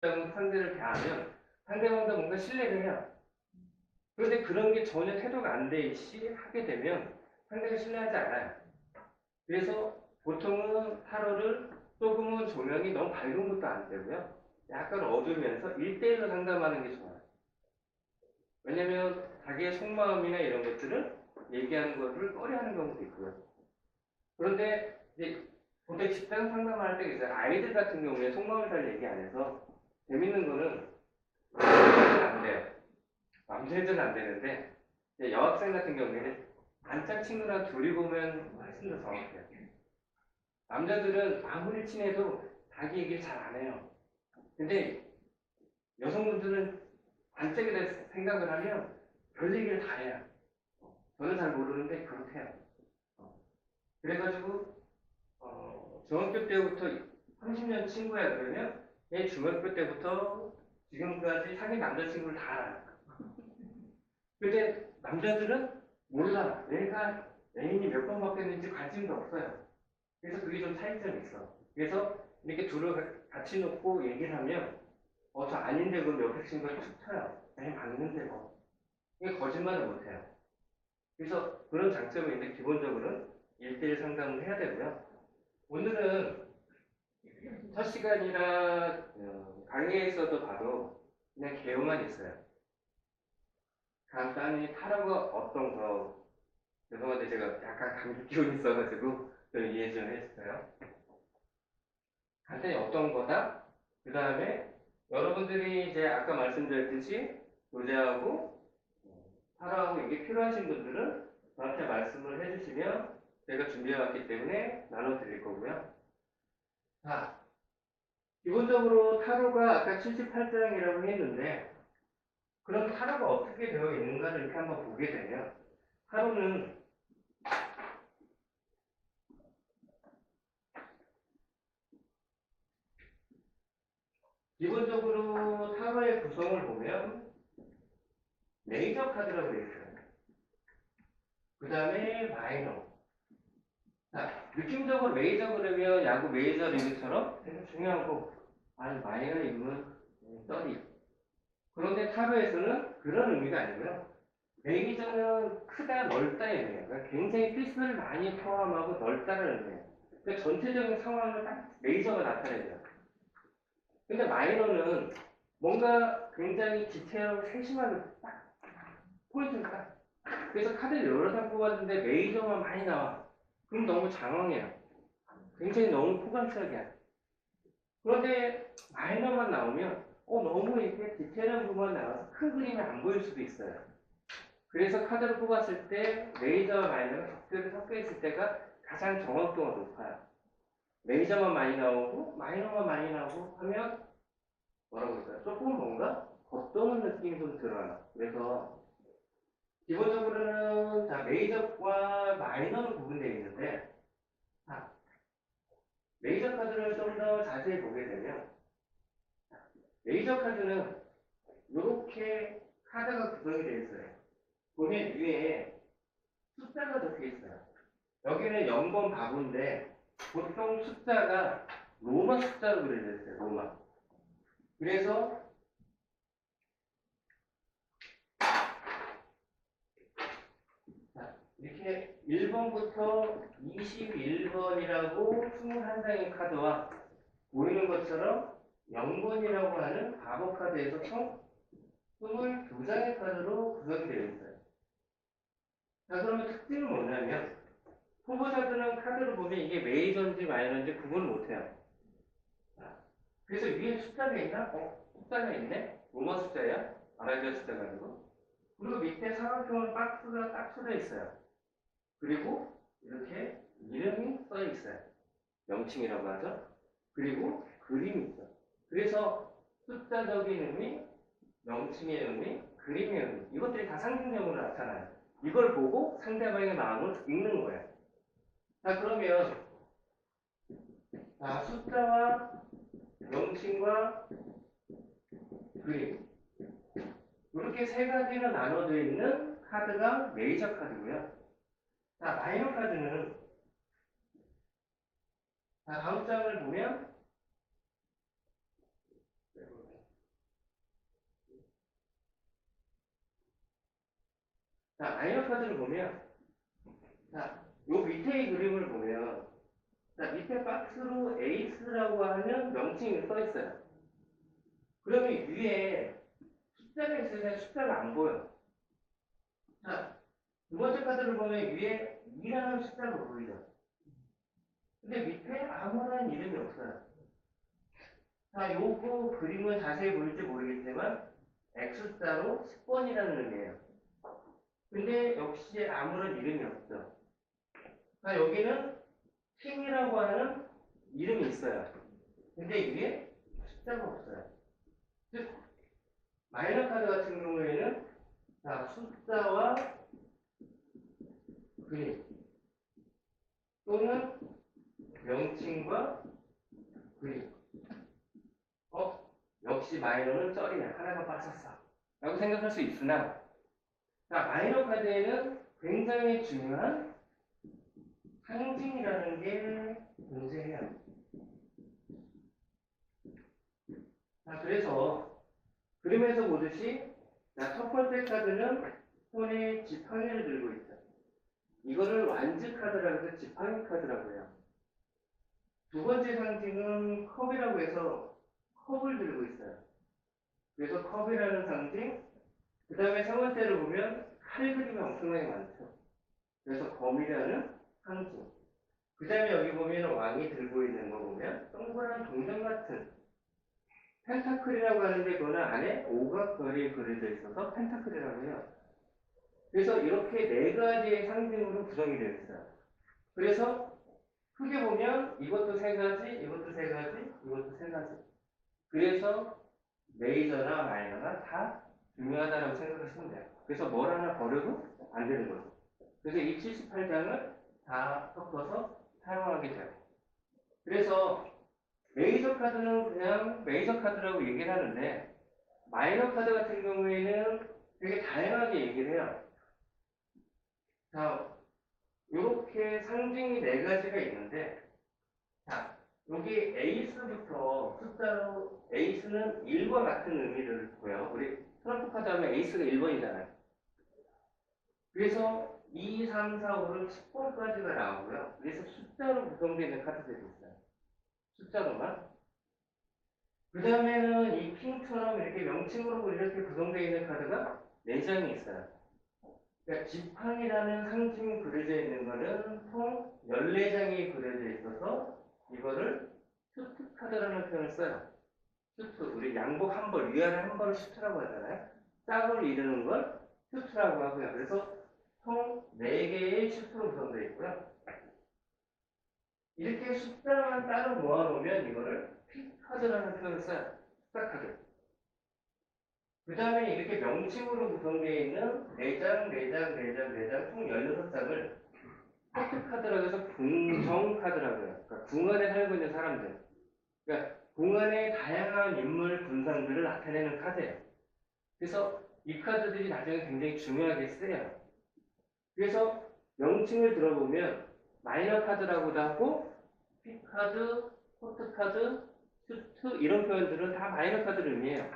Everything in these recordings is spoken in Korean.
상대를 대하면 상대방도 뭔가 신뢰를 해요. 그런데 그런 게 전혀 태도가 안돼 있이 하게 되면 상대가 신뢰하지 않아요. 그래서 보통은 타로를 조금은 조명이 너무 밝은 것도 안 되고요. 약간 어두우면서 1대1로 상담하는 게 좋아요. 왜냐면 자기의 속마음이나 이런 것들을 얘기하는 것을 꺼려하는 경우도 있고요. 그런데 이제 보통 집단 상담할 때 있어요. 아이들 같은 경우에 속마음을 잘 얘기 안 해서 재밌는 거는 남자애들은 안 돼요. 남자애들은 안 되는데 여학생 같은 경우에는 안짝 친구랑 둘이 보면 훨씬 더 정확해요. 남자들은 아무리 친해도 자기 얘기를 잘 안 해요. 근데 여성분들은 안짝에 대해서 생각을 하면 별 얘기를 다 해요. 저는 잘 모르는데 그렇대요. 어. 그래가지고 어, 중학교 때부터 30년 친구야 그러면 얘 중학교 때부터 지금까지 사귄 남자친구를 다 알아요. 근데 남자들은 몰라. 내가 애인이 몇 번 바뀌었는지 관심도 없어요. 그래서 그게 좀 차이점이 있어. 그래서 이렇게 둘을 같이 놓고 얘기를 하면 어, 저 아닌데 그럼 옆에 친구가 툭 쳐요. 아니, 맞는데 뭐. 이게 거짓말을 못해요. 그래서 그런 장점이 있는데 기본적으로는 1대1 상담을 해야 되고요. 오늘은 첫 시간이라 어, 강의에서도 봐도 그냥 개요만 있어요. 간단히 타로가 어떤 거 죄송한데 제가 약간 감기 기운이 있어가지고 좀 이해 좀 해주세요. 간단히 어떤 거다. 그 다음에 여러분들이 이제 아까 말씀드렸듯이 교재하고 타로하고 이게 필요하신 분들은 저한테 말씀을 해주시면 제가 준비해왔기 때문에 나눠드릴 거고요. 자, 기본적으로 타로가 아까 78장이라고 했는데 그럼 타로가 어떻게 되어 있는가를 이렇게 한번 보게 되면 타로는 기본적으로 타로의 구성을 보면 메이저 카드라고 되어 있어요. 그 다음에 마이너. 자, 느낌적으로 메이저 그러면 야구 메이저 리그처럼 되게 중요한 거. 아니, 마이너 이름은 써리. 그런데 타로에서는 그런 의미가 아니고요. 메이저는 크다, 넓다의 의미예요. 그러니까 굉장히 피스를 많이 포함하고 넓다는 의미예요. 그러니까 전체적인 상황을 딱 메이저가 나타내요. 근데 마이너는 뭔가 굉장히 디테일하고 세심하게 딱 포인트를 딱. 그래서 카드를 여러 장 뽑았는데 메이저만 많이 나와. 그럼 너무 장황해요. 굉장히 너무 포괄적이야. 그런데 마이너만 나오면 어 너무 이렇게 디테일한 부분만 나와서 큰 그림이 안 보일 수도 있어요. 그래서 카드를 뽑았을 때 메이저와 마이너가 적절히 섞여 있을 때가 가장 정확도가 높아요. 메이저만 많이 나오고 마이너만 많이 나오고 하면 뭐라고 할까요? 조금 뭔가 겉도는 느낌이 좀 들어요. 그래서 기본적으로는 자 메이저와 마이너로 구분되어 있는데 자, 메이저 카드를 좀 더 자세히 보게 되면 자, 메이저 카드는 이렇게 카드가 구성이 되어 있어요. 보면 위에 숫자가 적혀 있어요. 여기는 0번 바구인데 보통 숫자가 로마 숫자로 그려져 있어요. 로마. 그래서 자, 이렇게 1번부터 21번이라고 21장의 카드와 보이는 것처럼 0번이라고 하는 과거 카드에서 총 22장의 카드로 구성이 되어 있어요. 자, 그러면 특징은 뭐냐면 후보자들은 카드를 보면 이게 메이저인지 마이너인지 구분을 못해요. 자, 그래서 위에 숫자가 있나? 어, 숫자가 있네? 로마 숫자야? 아라비아 숫자가 아니고. 그리고 밑에 상황표는 박스가 딱 쳐져 있어요. 그리고 이렇게 이름이 써 있어요. 명칭이라고 하죠. 그리고 그림이 있죠. 그래서 숫자적인 의미, 명칭의 의미, 그림의 의미 이것들이 다 상징적으로 나타나요. 이걸 보고 상대방의 마음을 읽는 거예요. 자 그러면 자 숫자와 명칭과 그림 이렇게 세 가지로 나눠져 있는 카드가 메이저 카드고요. 자, 마이너 카드는 자, 다음 장을 보면 네, 자, 마이너 카드를 보면 자, 요 밑에의 그림을 보면 자, 밑에 박스로 에이스라고 하는 명칭이 써 있어요. 그러면 위에 숫자가 있어야 숫자가 안 보여. 자, 두 번째 카드를 보면 위에 2라는 숫자가 보이죠. 근데 밑에 아무런 이름이 없어요. 자, 요거 그림은 자세히 보일지 모르겠지만 X자로 10번이라는 의미예요. 근데 역시 아무런 이름이 없죠. 자, 여기는 팀이라고 하는 이름이 있어요. 근데 위에 숫자가 없어요. 즉, 마이너 카드 같은 경우에는 자, 숫자와 그림 또는 명칭과 그림 어? 역시 마이너는 쩔이야. 하나가 빠졌어. 라고 생각할 수 있으나 자, 마이너 카드에는 굉장히 중요한 상징이라는 게 존재해요. 자, 그래서 그림에서 보듯이 자, 첫 번째 카드는 손에 지팡이를 들고 있다. 이거를 완즈 카드라고 해서 지팡이 카드라고 해요. 두 번째 상징은 컵이라고 해서 컵을 들고 있어요. 그래서 컵이라는 상징, 그 다음에 세 번째로 보면 칼 그림이 엄청나게 많죠. 그래서 검이라는 상징. 그 다음에 여기 보면 왕이 들고 있는 거 보면 동그란 동전 같은 펜타클이라고 하는데 그거는 안에 오각별이 그려져 있어서 펜타클이라고 해요. 그래서 이렇게 네 가지의 상징으로 구성이 되어 있어요. 그래서 크게 보면 이것도 세 가지, 이것도 세 가지, 이것도 세 가지. 그래서 메이저나 마이너나 다 중요하다고 생각하시면 돼요. 그래서 뭘 하나 버려도 안 되는 거죠. 그래서 이 78장을 다 섞어서 사용하게 돼요. 그래서 메이저 카드는 그냥 메이저 카드라고 얘기를 하는데 마이너 카드 같은 경우에는 되게 다양하게 얘기를 해요. 자, 이렇게 상징이 네 가지가 있는데 자, 여기 에이스부터 숫자로 에이스는 1과 같은 의미를 두고요. 우리 트럼프 카드 하면 에이스가 1번이잖아요. 그래서 2, 3, 4, 5는 10번까지가 나오고요. 그래서 숫자로 구성되어 있는 카드들이 있어요. 숫자로만. 그 다음에는 이 핑처럼 이렇게 명칭으로 이렇게 구성되어 있는 카드가 4장이 있어요. 그러니까 지팡이라는 상징이 그려져 있는 거는 총 14장이 그려져 있어서 이거를 슈트 카드라는 표현을 써요. 슈트, 우리 양복 한 벌, 위아래 한 벌을 슈트라고 하잖아요. 짝을 이루는 걸 슈트라고 하고요. 그래서 총 4개의 슈트로 구성되어 있고요. 이렇게 숫자만 따로 모아놓으면 이거를 픽카드라는 표현을 써요. 숫자 카드. 그 다음에 이렇게 명칭으로 구성되어 있는 4장, 4장, 4장, 4장, 총 16장을 포트카드라고 해서 궁정카드라고 해요. 그러니까 궁 안에 살고 있는 사람들. 그러니까 궁안의 다양한 인물 군상들을 나타내는 카드예요. 그래서 이 카드들이 나중에 굉장히 중요하게 쓰여요. 그래서 명칭을 들어보면 마이너 카드라고도 하고 피카드, 포트카드, 슈트 이런 표현들은 다 마이너 카드를 의미해요.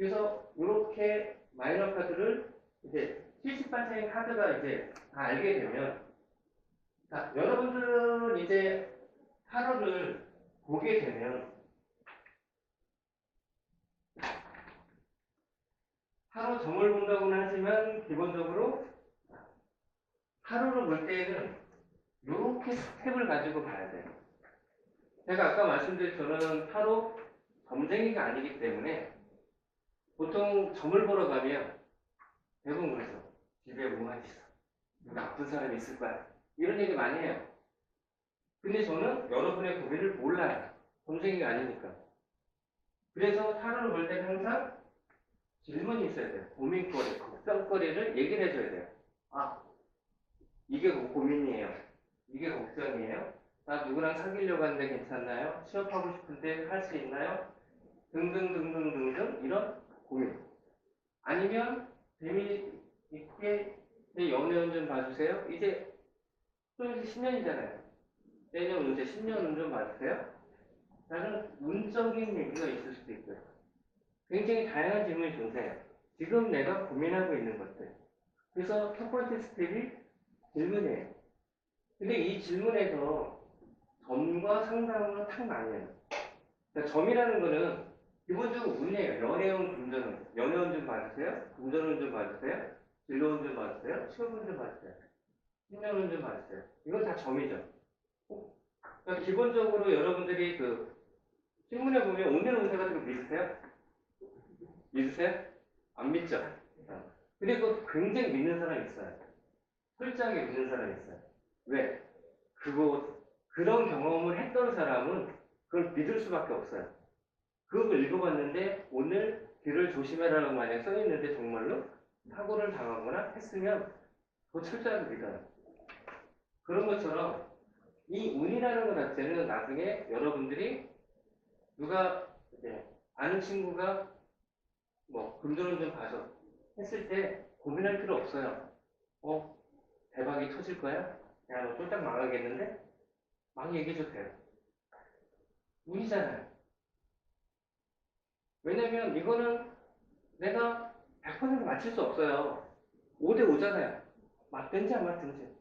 그래서 이렇게 마이너 카드를 이제 70반장의 카드가 이제 다 알게 되면 자 여러분들은 이제 타로를 보게 되면 타로 점을 본다고는 하지만 기본적으로 타로를 볼 때에는 이렇게 스텝을 가지고 봐야 돼요. 제가 아까 말씀드린 저는 타로 점쟁이가 아니기 때문에 보통 점을 보러 가면 대부분 그러죠. 집에 뭐가 있어. 아픈 사람이 있을 거야. 이런 얘기 많이 해요. 근데 저는 여러분의 고민을 몰라요. 점쟁이가 아니니까. 그래서 타로를 볼 때는 항상 질문이 있어야 돼요. 고민거리, 걱정거리를 얘기를 해줘야 돼요. 아, 이게 고- 고민이에요. 이게 걱정이에요. 나 누구랑 사귀려고 하는데 괜찮나요? 취업하고 싶은데 할 수 있나요? 등등등등등등 이런 고민. 아니면 재미있게 내 연애운 좀 봐주세요. 이제 또 이제 10년이잖아요. 내년 운세 10년 운좀 봐주세요. 라는 운적인 얘기가 있을 수도 있고요. 굉장히 다양한 질문이 존재해요. 지금 내가 고민하고 있는 것들. 그래서 첫 번째 스텝이 질문이에요. 근데 이 질문에서 점과 상담으로 탁 나뉘어요. 그러니까 점이라는 거는 기본적으로 운이에요. 연애운, 금전운. 연애운 좀 봐주세요. 금전운 좀 봐주세요. 진로운 좀 봐주세요. 취업운 좀 봐주세요. 신년운 좀 봐주세요. 이건 다 점이죠. 그러니까 기본적으로 여러분들이 그 신문에 보면 오늘 운세 같은 거 믿으세요? 믿으세요? 안 믿죠? 그거 굉장히 믿는 사람이 있어요. 철저하게 믿는 사람이 있어요. 왜? 그거 그런 경험을 했던 사람은 그걸 믿을 수밖에 없어요. 그걸 읽어봤는데 오늘 귀를 조심해라라고 만약 써있는데 정말로 사고를 당하거나 했으면 그거 철저하게 믿어요. 그런 것처럼 이 운이라는 것 자체는 나중에 여러분들이 누가 이제 아는 친구가 뭐 금전을 좀 봐서 했을 때 고민할 필요 없어요. 어 대박이 터질 거야? 야 너 쫄딱 망하겠는데? 막 얘기해줘도 돼요. 운이잖아요. 왜냐면 이거는 내가 100% 맞출 수 없어요. 5대 5잖아요. 맞든지 안 맞든지.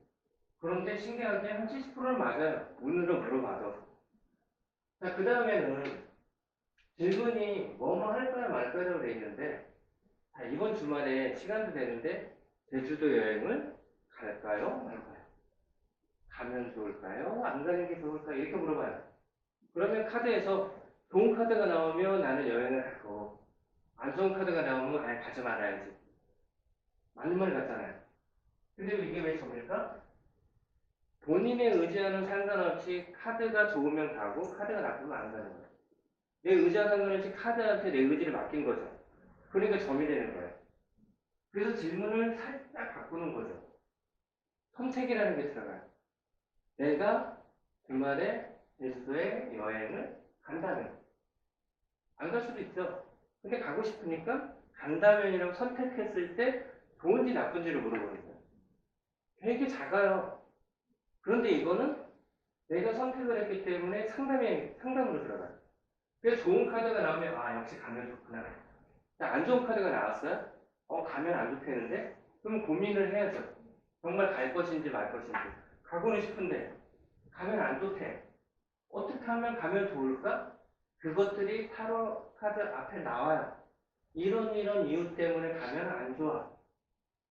그런데 신기하게 한 70%는 맞아요. 운으로 물어봐도. 자, 그 다음에는 질문이 뭐뭐 할 거야 말 거야라고 돼 있는데, 자, 이번 주말에 시간도 되는데, 제주도 여행을 갈까요? 말까요? 가면 좋을까요? 안 가는 게 좋을까요? 이렇게 물어봐요. 그러면 카드에서 좋은 카드가 나오면 나는 여행을 갈 거고, 안 좋은 카드가 나오면 아예 가지 말아야지. 맞는 말 같잖아요. 근데 이게 왜 점일까? 본인의 의지와는 상관없이 카드가 좋으면 가고 카드가 나쁘면 안 가는 거예요. 내 의지와 상관없이 카드한테 내 의지를 맡긴 거죠. 그러니까 점이 되는 거예요. 그래서 질문을 살짝 바꾸는 거죠. 선택이라는 게 들어가요. 내가 주말에 제주도에 여행을 간다면 안 갈 수도 있죠. 근데 가고 싶으니까 간다면이라고 선택했을 때 좋은지 나쁜지를 물어보는 거예요. 되게 작아요. 그런데 이거는 내가 선택을 했기 때문에 상담에, 상담으로 들어가요. 그래서 좋은 카드가 나오면, 아, 역시 가면 좋구나. 자, 안 좋은 카드가 나왔어요? 어, 가면 안 좋다는데? 그럼 고민을 해야죠. 정말 갈 것인지 말 것인지. 가고는 싶은데, 가면 안 좋대. 어떻게 하면 가면 좋을까? 그것들이 타로 카드 앞에 나와요. 이런 이런 이유 때문에 가면 안 좋아.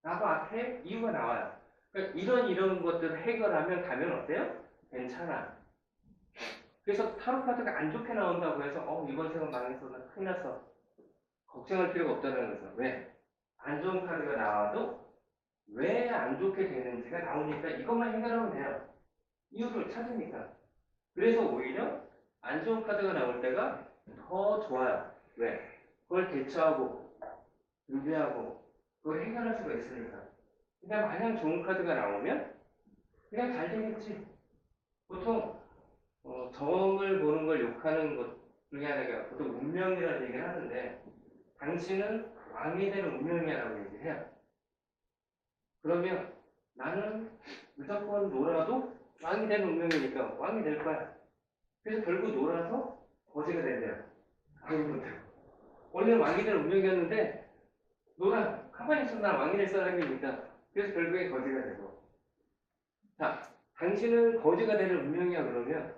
라고 앞에 이유가 나와요. 그러니까 이런 이런 것들을 해결하면 가면 어때요? 괜찮아. 그래서 타로 카드가 안 좋게 나온다고 해서 어 이번 생은 망했어 나 큰일 났어 걱정할 필요가 없다는 거죠. 왜? 안 좋은 카드가 나와도 왜 안 좋게 되는지가 나오니까 이것만 해결하면 돼요. 이유를 찾으니까. 그래서 오히려 안 좋은 카드가 나올 때가 더 좋아요. 왜? 그걸 대처하고 준비하고 그걸 해결할 수가 있으니까. 그냥 마냥 좋은 카드가 나오면 그냥 잘 되겠지. 보통 어, 점을 보는 걸 욕하는 것 중에 하나가 보통 운명이라는 얘기를 하는데 당신은 왕이 되는 운명이라고 얘기를 해요. 그러면 나는 무조건 놀아도 왕이 되는 운명이니까 왕이 될 거야. 그래서 결국 놀아서 거지가 된대요. 못하고. 원래는 왕이 되는 운명이었는데 놀아 가만히 있으면 나 왕이 될 사람이니까 그래서 결국에 거지가 되고. 자, 당신은 거지가 되는 운명이야 그러면,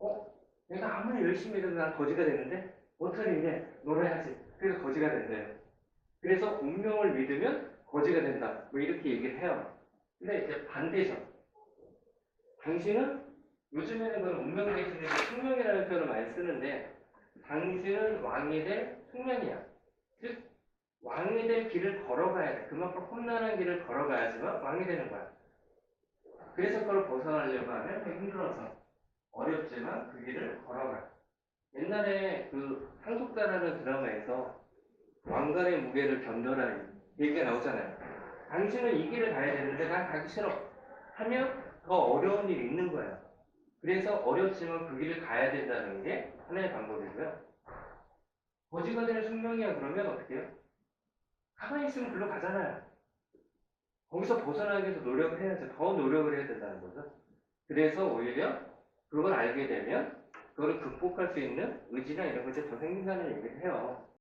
어? 내가 아무리 열심히 해도 난 거지가 되는데, 어떡하니 이제 놀아야지. 그래서 거지가 된대요. 그래서 운명을 믿으면 거지가 된다. 뭐 이렇게 얘기를 해요. 근데 이제 반대죠. 당신은 요즘에는 그런 운명 대신에 숙명이라는 표현을 많이 쓰는데, 당신은 왕이 될 숙명이야. 즉, 왕이 될 길을 걸어가야 돼. 그만큼 험난한 길을 걸어가야지만 왕이 되는 거야. 그래서 그걸 벗어나려고 하면 힘들어서 어렵지만 그 길을 걸어가. 옛날에 그 한국다라는 드라마에서 왕관의 무게를 견뎌라 얘기가 나오잖아요. 당신은 이 길을 가야 되는데 난 가기 싫어. 하면 더 어려운 일이 있는 거예요. 그래서 어렵지만 그 길을 가야 된다는 게 하나의 방법이고요. 거지가 되는 숙명이야 그러면 어떻게 해요? 가만히 있으면 글로 가잖아요. 거기서 벗어나기 위해서 노력을 해야죠. 더 노력을 해야 된다는 거죠. 그래서 오히려 그걸 알게 되면 그걸 극복할 수 있는 의지나 이런 것이 더 생긴다는 얘기를 해요.